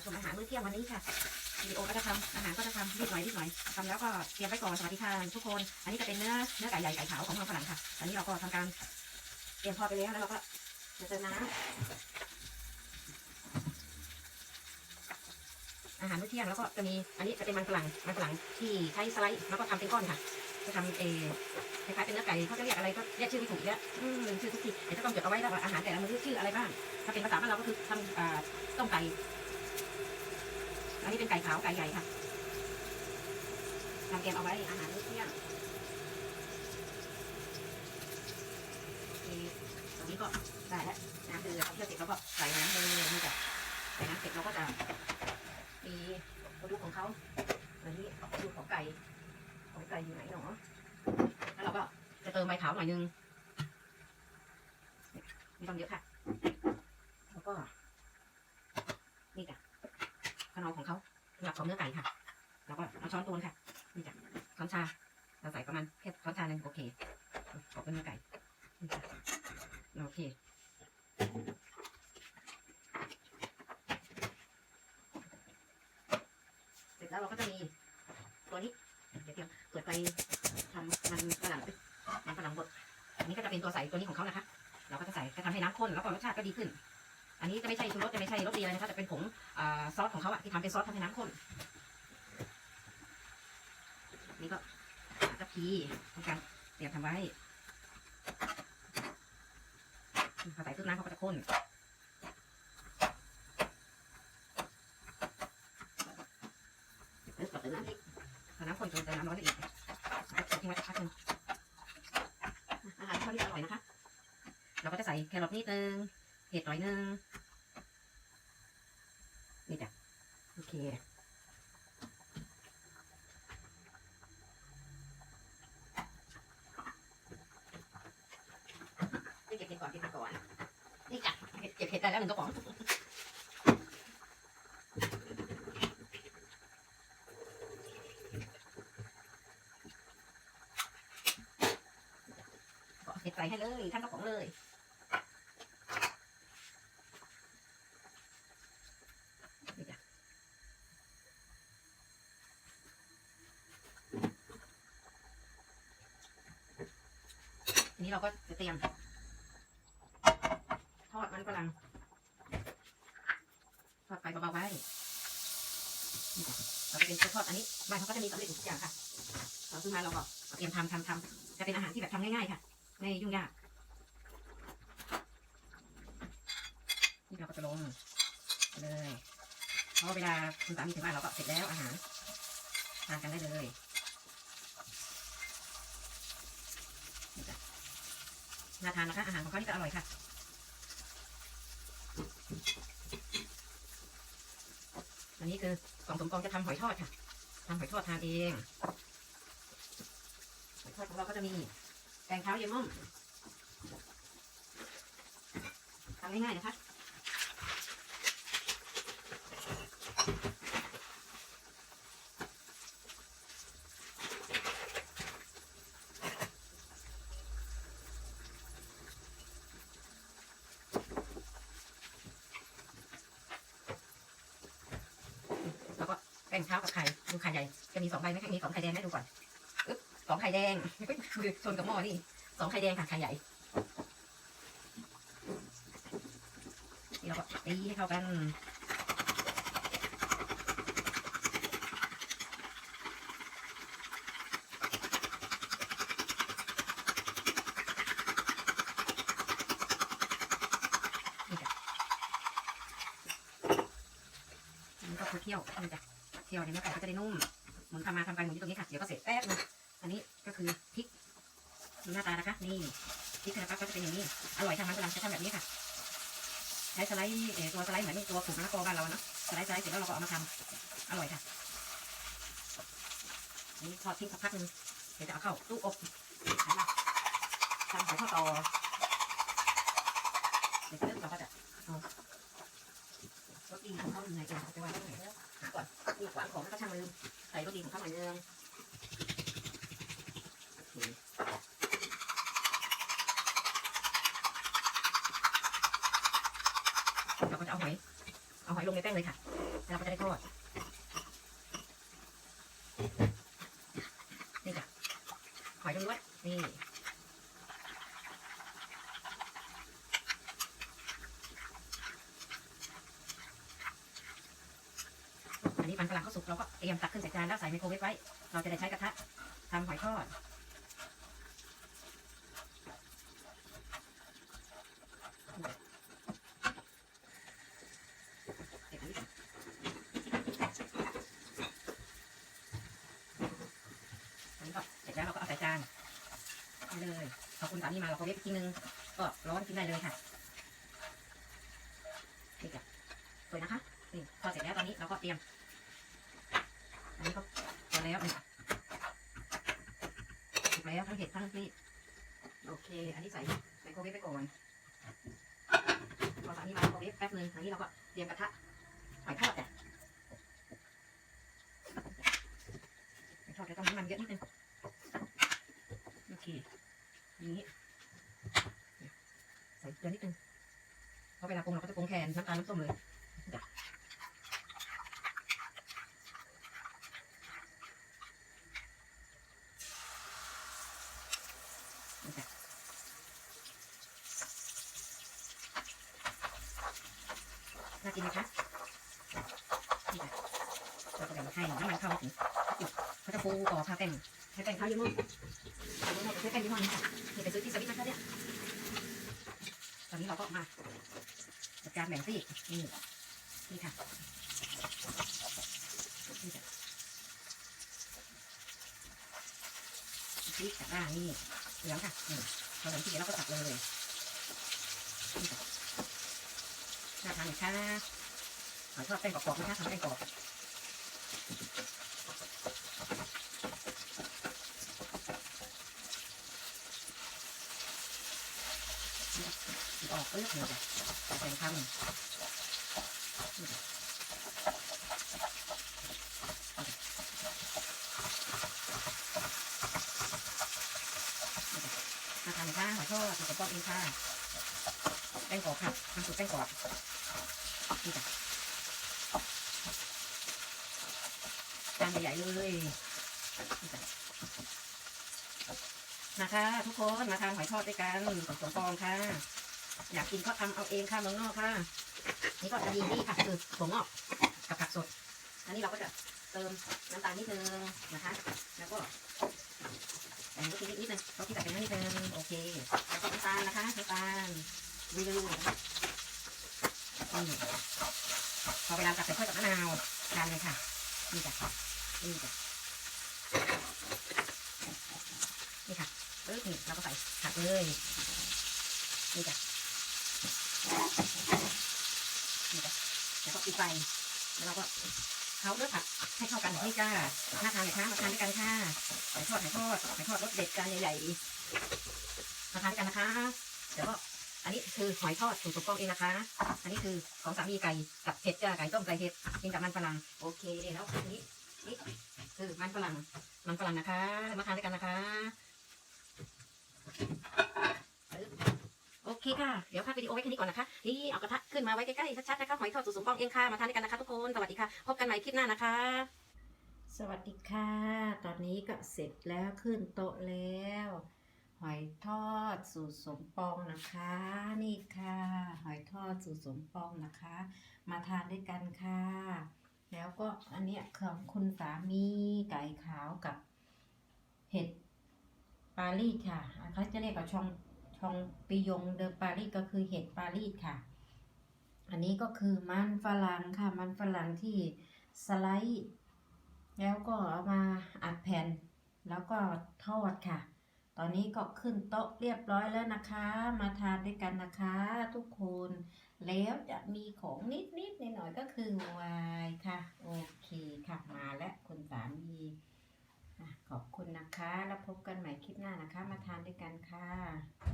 าชมอาหารมื้อเที่ยงวันนี้ค่ะวิดีโอก็จะทำอาหารก็จะทำนิดหน่อยนิดหน่อยทำแล้วก็เตรียมไว้ก่อนสวัสดีค่ะทุกคน อันนี้จะเป็นเนื้อเนื้อไก่ใหญ่ไก่ขาวของเมืองฝรั่งค่ะอันนี้เราก็ทำการเตรียมทอไปแล้วแล้วเราก็จะเติมน้ำอาหารมื้อเที่ยงแล้วก็จะมีอันนี้จะเป็นมันฝรั่งมันฝรั่งที่ใช้สไลด์แล้วก็ทำเป็นก้อนค่ะจะทำเอคล้ายๆเป็นเนื้อไก่เขาจะเรียกอะไรก็เรียกชื่อไม่ถูกแล้วอืมลืมชื่อทุกทีเดี๋ยวจะต้องจดเอาไว้แล้วว่าอาหารแต่ละมื้อชื่ออะไรบ้างถ้าเป็นภาษาบ้านเราก็คือทำอ่าต้มไก่ อันนี้เป็นไก่ขาวไก่ใหญ่ค่ะทำเกมเอาไว้อาหารมื้อเที่ยงตรงนี้ก็ได้แล้วน้ำเดือดเคี่ยวเสร็จเราก็ใส่น้ำเลยนี่จ้ะใส่น้ำเสร็จเราก็จะมีกระดูกของเขาอันนี้กระดูกของไก่ของไก่อยู่ไหนหนอแล้วเราก็จะเติมใบขาวหน่อยนึงไม่ต้องเยอะค่ะ แล้วก็นี่จ้ะ ขนมของเขาหรับของเนื้อไก่ค่ะ แล้วก็เอาช้อนตวงค่ะ นี่จ้ะช้อนชา เราใส่ประมาณแค่ช้อนชาหนึ่งโอเคขอบเป็นเนื้อไก่นี่จ้ะโอเคเสร็จแล้วเราก็จะมีตัวนี้เดี๋ยวเตรียมเปิดไปทำมันฝรั่งมันฝรั่งบดอันนี้ก็จะเป็นตัวใส่ตัวนี้ของเขานะคะ เราก็จะใส่จะทำให้น้ำข้นแล้วก็รสชาติก็ดีขึ้น อันนี้จะไม่ใช่ชูรสจะไม่ใช่รสดีอะไรนะคะจะเป็นผง ซอสของเขาอะที่ทำเป็นซอสทำให้น้ำข้นนี่ก็กะพีทำการเตรียมทำไว้พอใส่ซุปน้ำเขาก็จะข้นเติมน้ำอีกพอน้ำข้นจนเติมน้ำร้อนได้อีกทิ้งไว้สักพักหนึงอาหารเขาที่อร่อยนะคะ เราก็จะใส่แครอทนิดนึงเห็ดหน่อยนึง นี่จ้ะ โอเค นี่เก็บเห็ดก่อนเก็บเห็ดก่อน นี่จ้ะเก็บเห็ดได้แล้วหนึ่งกระป๋องเห็ดใส่ให้เลยทั้งกระป๋องเลย นี่จ้ะทีนี้ เตรียม ทอดมันฝรั่งทอดไฟเบาๆไว้นี่จ้ะเราจะเป็นทอดอันนี้บ้านเขาก็จะมีสำเร็จทุกอย่างค่ะเราซื้อมาเราก็เตรียมทำทำทำจะเป็นอาหารที่แบบทำง่ายๆค่ะไม่ยุ่งยากนี่เราก็จะลงเลยเพราะเวลาคุณสามีถึงบ้านเราก็เสร็จแล้วอาหารทานกันได้เลยนี่จ้ะ น่าทานนะคะ อาหารของเขานี่จะอร่อยค่ะ อันนี้คือกล่องสมกองจะทำหอยทอดค่ะทำหอยทอดทานเอง หอยทอดของเราก็จะมีแกงเท้าเยม่อมทำง่ายๆนะคะ แล้วก็แบ่ งเท้ากับไข่ดูไข่ใหญ่จะมีสองใบไหมคะมีสองไข่แดงให้ดูก่อนอึ๊บสองไข่แดงคือชนกับหม้อนี่สองไข่แดงค่ะไข่ใหญ่นี่เราก็ตีให้เข้ากันนี่จ้ะนี่ก็คือเคี่ยวนี่จ้ะ เที่ยวในเนื้อไก่ก็จะได้นุ่มหมุนทำมาทำไปหมุนอยู่ตรงนี้ค่ะเดี๋ยวก็เสร็จแป๊บนึงอันนี้ก็คือพริกหน้าตานะคะนี่พริกนะครับก็จะเป็นอย่างนี้อร่อยทางมันกำลังจะทำแบบนี้ค่ะใช้สไลด์ตัวสไลด์เหมือนตัวขูมะละกอบ้านเราเนาะสไลด์สไลด์เสร็จแล้วเราก็เอามาทำอร่อยค่ะนี่ทอดทิ้งสักพักนึงเดี๋ยวจะเอาเข้าตู้อบทำหอยทอดต่อเดี๋ยวเราก็จะเอารสดีของเขาอยู่ไหนเองจะวางที่ไหนหา ก่อนนี่หวานของก็ช่างมันใส่รสดีของเขาหน่อยนึงเราก็จะเอาหอย เอาหอยลงในแป้งเลยค่ะ แล้วเราก็จะได้ทอดนี่จ้ะหอยล้วนๆนี่ อันนี้มันฝรั่งเขาสุกเราก็เตรียมตักขึ้นใส่จานแล้วใส่ไมโครเวฟไว้ เราจะได้ใช้กระทะทำหอยทอดอันนี้ก็เสร็จแล้วเราก็เอาใส่จานไปเลยพอคุณสามีมาเราก็เวฟอีกทีนึง ก็ร้อนกินได้เลยค่ะนี่จ้ะสวยนะคะนี่พอเสร็จแล้วตอนนี้เราก็เตรียม อันนี้ก็พอแล้วนี่ถูกแล้วทั้งเห็ดทั้งนี่โอเค อันนี้ใส่ไมโครเวฟไปก่อนพอสามีมาไมโครเวฟแป๊บนึงอันนี้เราก็เตรียมกระทะหอยทอดจ้ะทอดจะต้องน้ำมันเยอะนิดนึงโอเคอย่างนี้ใส่เกลือนิดนึงเพราะเวลาปรุงเราก็จะปรุงแทนน้ำตาลน้ำส้มเลยจ้ะนี่จ้ะน่ากินไหมคะนี่ค่ะเราก็แบ่งให้น้ำมันเข้าถึงเขาจะปูก่อข้าวแป้งใช้แป้งข้าวยี่ห้อแต่ยี่ห้อใช้แป้งยี่ห้อนี้ค่ะนี่ไปซื้อที่สวิตนะคะเนี่ยตอนนี้เราก็มาจัดการแบ่งซี่นี่นี่ค่ะนี่จ้ะซี่จากล่างนี่เหลืองค่ะนี่พอเหลืองที่เดี๋ยวเราก็ตักเลยนี่จ้ะาทานไหมคะหอยทอดแป้งกรอบๆนะคะทำแป้งกรอบออกเปลือกเลยจ้ะใส่คำมาทำค่ะขอโทษสุดปอกเองค่ะแป้งกรอบค่ะทำสูตรแป้งกรอบ นี่จ้ะจานใหญ่เลยนะคะทุกคนมาทานหอยทอดด้วยกันสมปองค่ะ อยากกินก็ทำเอาเองค่ะเมืองนอกค่ะ นี่ก็จะมีนี่ค่ะคือถั่วงอกกับผักสด อันนี้เราก็จะเติมน้ำตาลนิดนึงนะคะ แล้วก็ใส่ลูกชิ้นนิดนึงเขาที่ใส่ไปนิดนึงโอเคแล้วก็น้ำตาลนะคะน้ำตาลวิวนะคะ นี่พอเวลาตักใส่ถ้วยกับมะนาวทานเลยค่ะ นี่จ้ะนี่จ้ะนี่ค่ะปึ๊บนี่เราก็ใส่ผักเลยนี่จ้ะนี่จ้ะแล้วก็ปิดไฟแล้วเราก็เขาเลือกผัดให้เข้ากันนี่จ้าน่าทานไหมคะมาทานด้วยกันค่ะหอยทอดหอยทอดหอยทอดรสเด็ดจานใหญ่ๆมาทานกันนะคะเดี๋ยวก็ นนี้คือหอยทอดสูตรถูกต้องเองนะคะ อันนี้คือของสามีไก่กับเห็ดจ้าไก่ต้มไก่เห็ดกินกับมันฝรั่งโอเคแล้วอันนี้นี่คือมันฝรั่งมันฝรั่งนะคะ มาทานด้วยกันนะคะโอเคค่ะเดี๋ยวพักวิดีโอไว้แค่นี้ก่อนนะคะนี่เอากระทะขึ้นมาไว้ใกล้ๆชัดๆนะคะหอยทอดสูตรสมปองเองค่ะมาทานด้วยกันนะคะทุกคนสวัสดีค่ะพบกันใหม่คลิปหน้านะคะ สวัสดีค่ะ ตอนนี้ก็เสร็จแล้วขึ้นโต๊ะแล้ว หอยทอดสูตรสมปองนะคะ นี่ค่ะ หอยทอดสูตรสมปองนะคะ มาทานด้วยกันค่ะ แล้วก็อันเนี้ยของคุณสามีไก่ขาวกับเห็ดปารีสค่ะเขาจะเรียกว่าช่องชองปิยงเดอปารีสก็คือเห็ดปารีสค่ะ อันนี้ก็คือมันฝรั่งค่ะ มันฝรั่งที่สไลด์ แล้วก็เอามาอัดแผ่น แล้วก็ทอดค่ะ ตอนนี้ก็ขึ้นโต๊ะเรียบร้อยแล้วนะคะ มาทานด้วยกันนะคะ ทุกคน แล้วจะมีของนิดนิดๆหน่อยๆก็คือวายค่ะ โอเคค่ะมาและคุณสามีอะขอบคุณนะคะ แล้วพบกันใหม่คลิปหน้านะคะ มาทานด้วยกันค่ะ